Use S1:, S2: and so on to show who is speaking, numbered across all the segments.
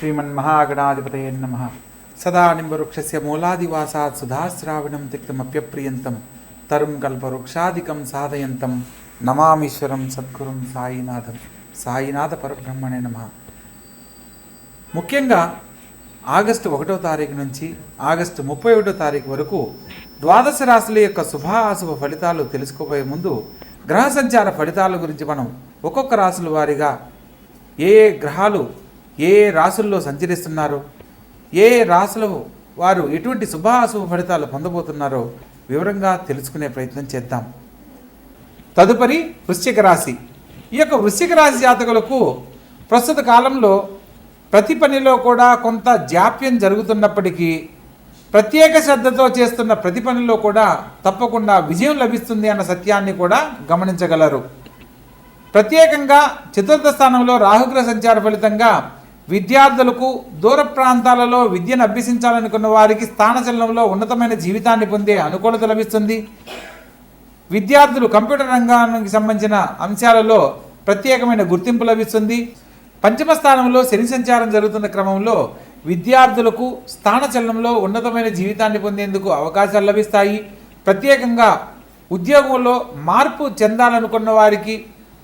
S1: శ్రీమన్మహాగణాధిపతయ నమ సదా నింబవృక్షస్య మూలాదివాసాత్ సుధాశ్రావణం తిక్తమప్యప్రియంతం తరుం కల్పవృక్షాదికం సాధయంతం నమామీశ్వరం సద్గురం సాయినాథం సాయినాథ పరబ్రహ్మణే నమ ముఖ్యంగా ఆగస్టు ఒకటో తారీఖు నుంచి ఆగస్టు ముప్పై ఒకటో తారీఖు వరకు ద్వాదశ రాశుల యొక్క శుభాశుభ ఫలితాలు తెలుసుకోబోయే ముందు గ్రహ సంచార ఫలితాల గురించి మనం ఒక్కొక్క రాశుల వారిగా ఏ ఏ గ్రహాలు ఏ రాసుల్లో రాశుల్లో సంచరిస్తున్నారో? ఏ రాసులు వారు ఎటువంటి శుభాశుభ ఫలితాలు పొందబోతున్నారో వివరంగా తెలుసుకునే ప్రయత్నం చేద్దాం. తదుపరి వృశ్చిక రాశి. ఈ యొక్క వృశ్చిక రాశి జాతకులకు ప్రస్తుత కాలంలో ప్రతి పనిలో కూడా కొంత జాప్యం జరుగుతున్నప్పటికీ ప్రత్యేక శ్రద్ధతో చేస్తున్న ప్రతి పనిలో కూడా తప్పకుండా విజయం లభిస్తుంది అన్న సత్యాన్ని కూడా గమనించగలరు. ప్రత్యేకంగా చతుర్థ స్థానంలో రాహుగ్రహ సంచార ఫలితంగా విద్యార్థులకు దూర ప్రాంతాలలో విద్యను అభ్యసించాలనుకున్న వారికి స్థానచలనంలో ఉన్నతమైన జీవితాన్ని పొందే అనుకూలత లభిస్తుంది. విద్యార్థులు కంప్యూటర్ రంగానికి సంబంధించిన అంశాలలో ప్రత్యేకమైన గుర్తింపు లభిస్తుంది. పంచమ స్థానంలో శని సంచారం జరుగుతున్న క్రమంలో విద్యార్థులకు స్థానచలనంలో ఉన్నతమైన జీవితాన్ని పొందేందుకు అవకాశాలు లభిస్తాయి. ప్రత్యేకంగా ఉద్యోగంలో మార్పు చెందాలనుకున్న వారికి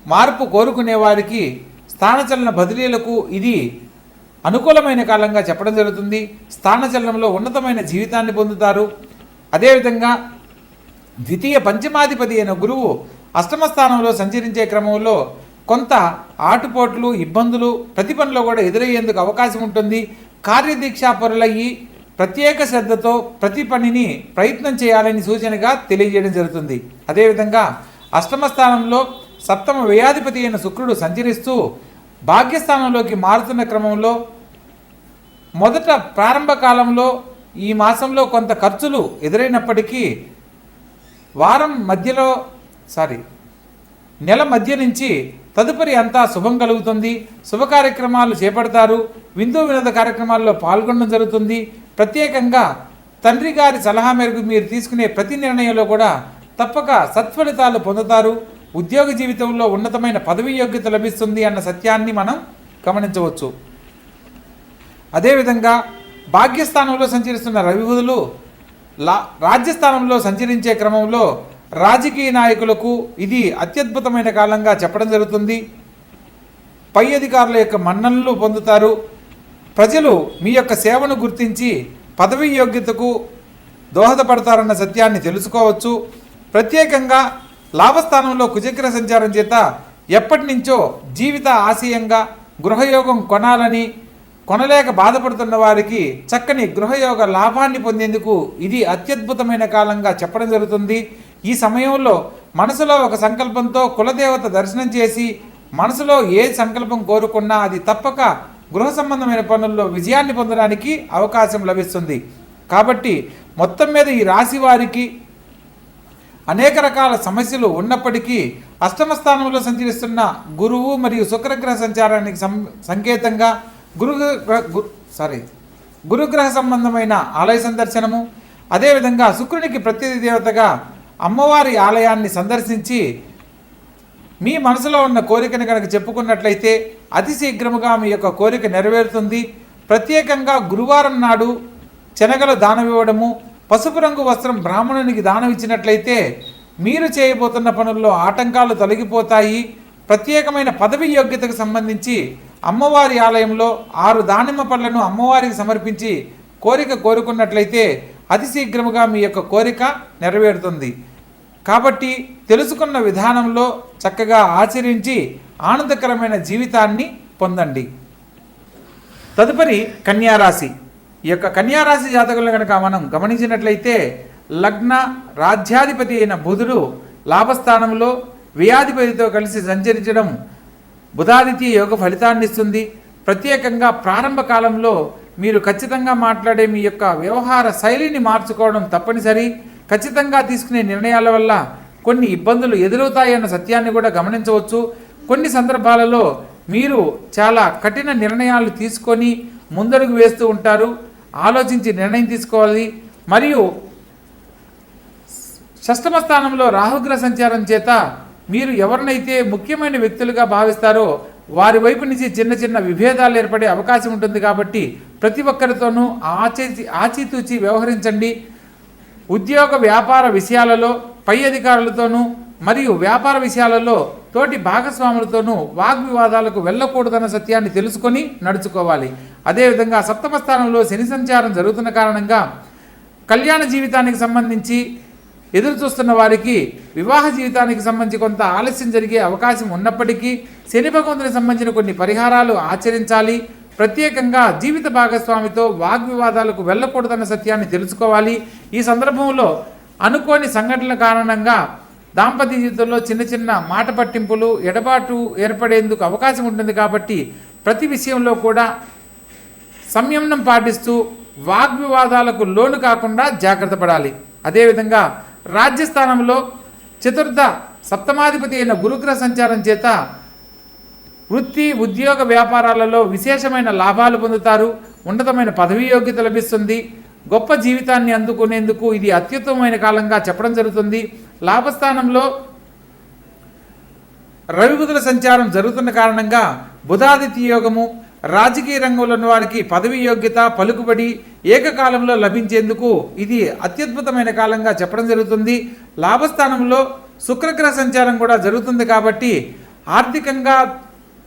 S1: మార్పు కోరుకునే వారికి స్థానచలన బదిలీలకు ఇది అనుకూలమైన కాలంగా చెప్పడం జరుగుతుంది. స్థానచలనంలో ఉన్నతమైన జీవితాన్ని పొందుతారు. అదేవిధంగా ద్వితీయ పంచమాధిపతి అయిన గురువు అష్టమ స్థానంలో సంచరించే క్రమంలో కొంత ఆటుపోట్లు ఇబ్బందులు ప్రతి పనిలో కూడా ఎదురయ్యేందుకు అవకాశం ఉంటుంది. కార్యదీక్షాపరులయ్యి ప్రత్యేక శ్రద్ధతో ప్రతి పనిని ప్రయత్నం చేయాలని సూచనగా తెలియజేయడం జరుగుతుంది. అదేవిధంగా అష్టమ స్థానంలో సప్తమ వ్యయాధిపతి అయిన శుక్రుడు సంచరిస్తూ భాగ్యస్థానంలోకి మారుతున్న క్రమంలో మొదట ప్రారంభ కాలంలో ఈ మాసంలో కొంత ఖర్చులు ఎదురైనప్పటికీ వారం మధ్యలో సారీ నెల మధ్య నుంచి తదుపరి అంతా శుభం కలుగుతుంది. శుభ కార్యక్రమాలు చేపడతారు. విందు వినోద కార్యక్రమాల్లో పాల్గొనడం జరుగుతుంది. ప్రత్యేకంగా తండ్రి గారి సలహా మేరకు మీరు తీసుకునే ప్రతి నిర్ణయంలో కూడా తప్పక సత్ఫలితాలు పొందుతారు. ఉద్యోగ జీవితంలో ఉన్నతమైన పదవి యోగ్యత లభిస్తుంది అన్న సత్యాన్ని మనం గమనించవచ్చు. అదేవిధంగా భాగ్యస్థానంలో సంచరిస్తున్న రవిబుధులు లా రాజ్యస్థానంలో సంచరించే క్రమంలో రాజకీయ నాయకులకు ఇది అత్యద్భుతమైన కాలంగా చెప్పడం జరుగుతుంది. పై అధికారుల యొక్క మన్ననలు పొందుతారు. ప్రజలు మీ యొక్క సేవను గుర్తించి పదవి యోగ్యతకు దోహదపడతారన్న సత్యాన్ని తెలుసుకోవచ్చు. ప్రత్యేకంగా లాభస్థానంలో కుజగ్ర సంచారం చేత ఎప్పటి నుంచో జీవిత ఆశయంగా గృహయోగం కొనాలని కొనలేక బాధపడుతున్న వారికి చక్కని గృహయోగ లాభాన్ని పొందేందుకు ఇది అత్యద్భుతమైన కాలంగా చెప్పడం జరుగుతుంది. ఈ సమయంలో మనసులో ఒక సంకల్పంతో కులదేవత దర్శనం చేసి మనసులో ఏ సంకల్పం కోరుకున్నా అది తప్పక గృహ సంబంధమైన పనుల్లో విజయాన్ని పొందడానికి అవకాశం లభిస్తుంది. కాబట్టి మొత్తం మీద ఈ రాశి వారికి అనేక రకాల సమస్యలు ఉన్నప్పటికీ అష్టమ స్థానంలో సంచరిస్తున్న గురువు మరియు శుక్రగ్రహ సంచారానికి సం సంకేతంగా గురు సారీ గురుగ్రహ సంబంధమైన ఆలయ సందర్శనము అదేవిధంగా శుక్రునికి ప్రత్యేక దేవతగా అమ్మవారి ఆలయాన్ని సందర్శించి మీ మనసులో ఉన్న కోరికను కనుక చెప్పుకున్నట్లయితే అతి శీఘ్రముగా మీ యొక్క కోరిక నెరవేరుతుంది. ప్రత్యేకంగా గురువారం నాడు శనగలు దానం ఇవ్వడము పసుపు రంగు వస్త్రం బ్రాహ్మణునికి దానమిచ్చినట్లయితే మీరు చేయబోతున్న పనుల్లో ఆటంకాలు తొలగిపోతాయి. ప్రత్యేకమైన పదవి యోగ్యతకు సంబంధించి అమ్మవారి ఆలయంలో ఆరు దానిమ్మ పళ్ళను అమ్మవారికి సమర్పించి కోరిక కోరుకున్నట్లయితే అతి శీఘ్రముగా మీ యొక్క కోరిక నెరవేరుతుంది. కాబట్టి తెలుసుకున్న విధానంలో చక్కగా ఆచరించి ఆనందకరమైన జీవితాన్ని పొందండి. తదుపరి కన్యారాశి. ఈ యొక్క కన్యారాశి జాతకులను కనుక మనం గమనించినట్లయితే లగ్న రాజ్యాధిపతి అయిన బుధుడు లాభస్థానంలో వ్యాధిపతితో కలిసి సంచరించడం బుధాదిత్య యోగ ఫలితాన్ని ఇస్తుంది. ప్రత్యేకంగా ప్రారంభ కాలంలో మీరు ఖచ్చితంగా మాట్లాడే మీ యొక్క వ్యవహార శైలిని మార్చుకోవడం తప్పనిసరి. ఖచ్చితంగా తీసుకునే నిర్ణయాల వల్ల కొన్ని ఇబ్బందులు ఎదురవుతాయన్న సత్యాన్ని కూడా గమనించవచ్చు. కొన్ని సందర్భాలలో మీరు చాలా కఠిన నిర్ణయాలు తీసుకొని ముందడుగు వేస్తూ ఉంటారు. ఆలోచించి నిర్ణయం తీసుకోవాలి. మరియు షష్టమ స్థానంలో రాహుగ్రహ సంచారం చేత మీరు ఎవరినైతే ముఖ్యమైన వ్యక్తులుగా భావిస్తారో వారి వైపు నుంచి చిన్న చిన్న విభేదాలు ఏర్పడే అవకాశం ఉంటుంది కాబట్టి ప్రతి ఒక్కరితోనూ ఆచి ఆచితూచి వ్యవహరించండి. ఉద్యోగ వ్యాపార విషయాలలో పై అధికారులతోనూ మరియు వ్యాపార విషయాలలో తోటి భాగస్వాములతోనూ వాగ్వివాదాలకు వెళ్ళకూడదన్న సత్యాన్ని తెలుసుకొని నడుచుకోవాలి. అదేవిధంగా సప్తమ స్థానంలో శని సంచారం జరుగుతున్న కారణంగా కళ్యాణ జీవితానికి సంబంధించి ఎదురు చూస్తున్న వారికి వివాహ జీవితానికి సంబంధించి కొంత ఆలస్యం జరిగే అవకాశం ఉన్నప్పటికీ శని భగవంతునికి సంబంధించిన కొన్ని పరిహారాలు ఆచరించాలి. ప్రత్యేకంగా జీవిత భాగస్వామితో వాగ్వివాదాలకు వెళ్ళకూడదన్న సత్యాన్ని తెలుసుకోవాలి. ఈ సందర్భంలో అనుకోని సంఘటనల కారణంగా దాంపత్య జీవితంలో చిన్న చిన్న మాట పట్టింపులు ఎడబాటు ఏర్పడేందుకు అవకాశం ఉంటుంది కాబట్టి ప్రతి విషయంలో కూడా సంయమనం పాటిస్తూ వాగ్వివాదాలకు లోను కాకుండా జాగ్రత్త పడాలి. అదేవిధంగా రాజ్యస్థానంలో చతుర్థ సప్తమాధిపతి అయిన గురుగ్రహ సంచారం చేత వృత్తి ఉద్యోగ వ్యాపారాలలో విశేషమైన లాభాలు పొందుతారు. ఉన్నతమైన పదవీ యోగ్యత లభిస్తుంది. గొప్ప జీవితాన్ని అందుకునేందుకు ఇది అత్యుత్తమైన కాలంగా చెప్పడం జరుగుతుంది. లాభస్థానంలో రవిబుధుల సంచారం జరుగుతున్న కారణంగా బుధాదిత్య యోగము రాజకీయ రంగంలో ఉన్న వారికి పదవి యోగ్యత పలుకుబడి ఏకకాలంలో లభించేందుకు ఇది అత్యద్భుతమైన కాలంగా చెప్పడం జరుగుతుంది. లాభస్థానంలో శుక్రగ్రహ సంచారం కూడా జరుగుతుంది కాబట్టి ఆర్థికంగా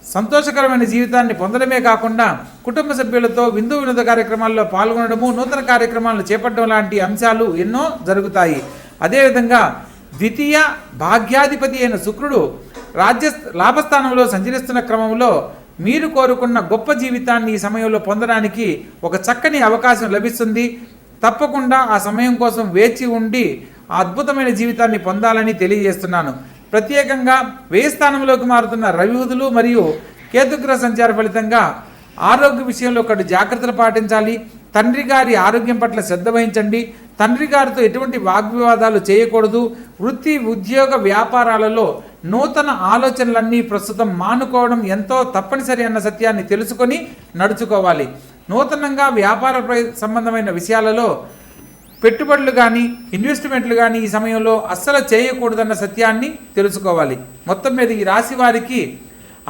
S1: సంతోషకరమైన జీవితాన్ని పొందడమే కాకుండా కుటుంబ సభ్యులతో విందు వినోద కార్యక్రమాల్లో పాల్గొనడము నూతన కార్యక్రమాలను చేపట్టడం లాంటి అంశాలు ఎన్నో జరుగుతాయి. అదేవిధంగా ద్వితీయ భాగ్యాధిపతి అయిన శుక్రుడు రాజ్య లాభస్థానంలో సంచరిస్తున్న క్రమంలో మీరు కోరుకున్న గొప్ప జీవితాన్ని ఈ సమయంలో పొందడానికి ఒక చక్కని అవకాశం లభిస్తుంది. తప్పకుండా ఆ సమయం కోసం వేచి ఉండి ఆ అద్భుతమైన జీవితాన్ని పొందాలని తెలియజేస్తున్నాను. ప్రత్యేకంగా వ్యయ స్థానంలోకి మారుతున్న రవివుదులు మరియు కేతుగ్రహ సంచార ఫలితంగా ఆరోగ్య విషయంలో ఒకటి జాగ్రత్తలు పాటించాలి. తండ్రి గారి ఆరోగ్యం పట్ల శ్రద్ధ వహించండి. తండ్రి గారితో ఎటువంటి వాగ్వివాదాలు చేయకూడదు. వృత్తి ఉద్యోగ వ్యాపారాలలో నూతన ఆలోచనలన్నీ ప్రస్తుతం మానుకోవడం ఎంతో తప్పనిసరి అన్న సత్యాన్ని తెలుసుకొని నడుచుకోవాలి. నూతనంగా వ్యాపార ప్ర- సంబంధమైన విషయాలలో పెట్టుబడులు కానీ ఇన్వెస్ట్మెంట్లు కానీ ఈ సమయంలో అస్సలు చేయకూడదన్న సత్యాన్ని తెలుసుకోవాలి. మొత్తం మీద ఈ రాశి వారికి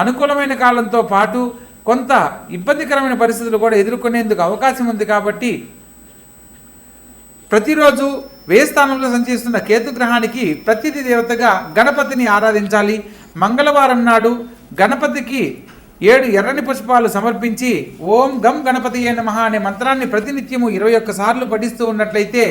S1: అనుకూలమైన కాలంతో పాటు కొంత ఇబ్బందికరమైన పరిస్థితులు కూడా ఎదుర్కొనేందుకు అవకాశం ఉంది కాబట్టి ప్రతిరోజు వ్యయ స్థానంలో సంచరిస్తున్న కేతు గ్రహానికి ప్రతిథి దేవతగా గణపతిని ఆరాధించాలి. మంగళవారం నాడు గణపతికి ఏడు ఎర్రని పుష్పాలు సమర్పించి ఓం గం గణపతి మహా అనే మంత్రాన్ని ప్రతినిత్యము ఇరవై ఒక్క సార్లు పఠిస్తూ ఉన్నట్లయితే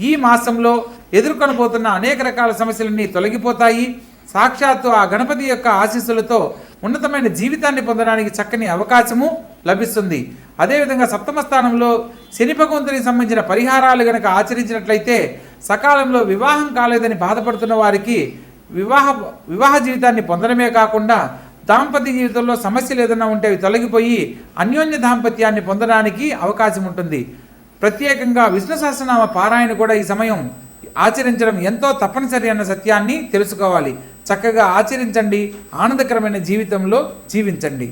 S1: ఈ మాసంలో ఎదుర్కొనబోతున్న అనేక రకాల సమస్యలన్నీ తొలగిపోతాయి. సాక్షాత్తు ఆ గణపతి యొక్క ఆశీస్సులతో ఉన్నతమైన జీవితాన్ని పొందడానికి చక్కని అవకాశము లభిస్తుంది. అదేవిధంగా సప్తమ స్థానంలో శని భగవంతునికి సంబంధించిన పరిహారాలు గనక ఆచరించినట్లయితే సకాలంలో వివాహం కాలేదని బాధపడుతున్న వారికి వివాహ వివాహ జీవితాన్ని పొందడమే కాకుండా దాంపత్య జీవితంలో సమస్యలు ఏదైనా ఉంటే అవి తొలగిపోయి అన్యోన్య దాంపత్యాన్ని పొందడానికి అవకాశం ఉంటుంది. ప్రత్యేకంగా విష్ణు సహస్రనామ పారాయణ కూడా ఈ సమయం ఆచరించడం ఎంతో తప్పనిసరి అన్న సత్యాన్ని తెలుసుకోవాలి. చక్కగా ఆచరించండి. ఆనందకరమైన జీవితంలో జీవించండి.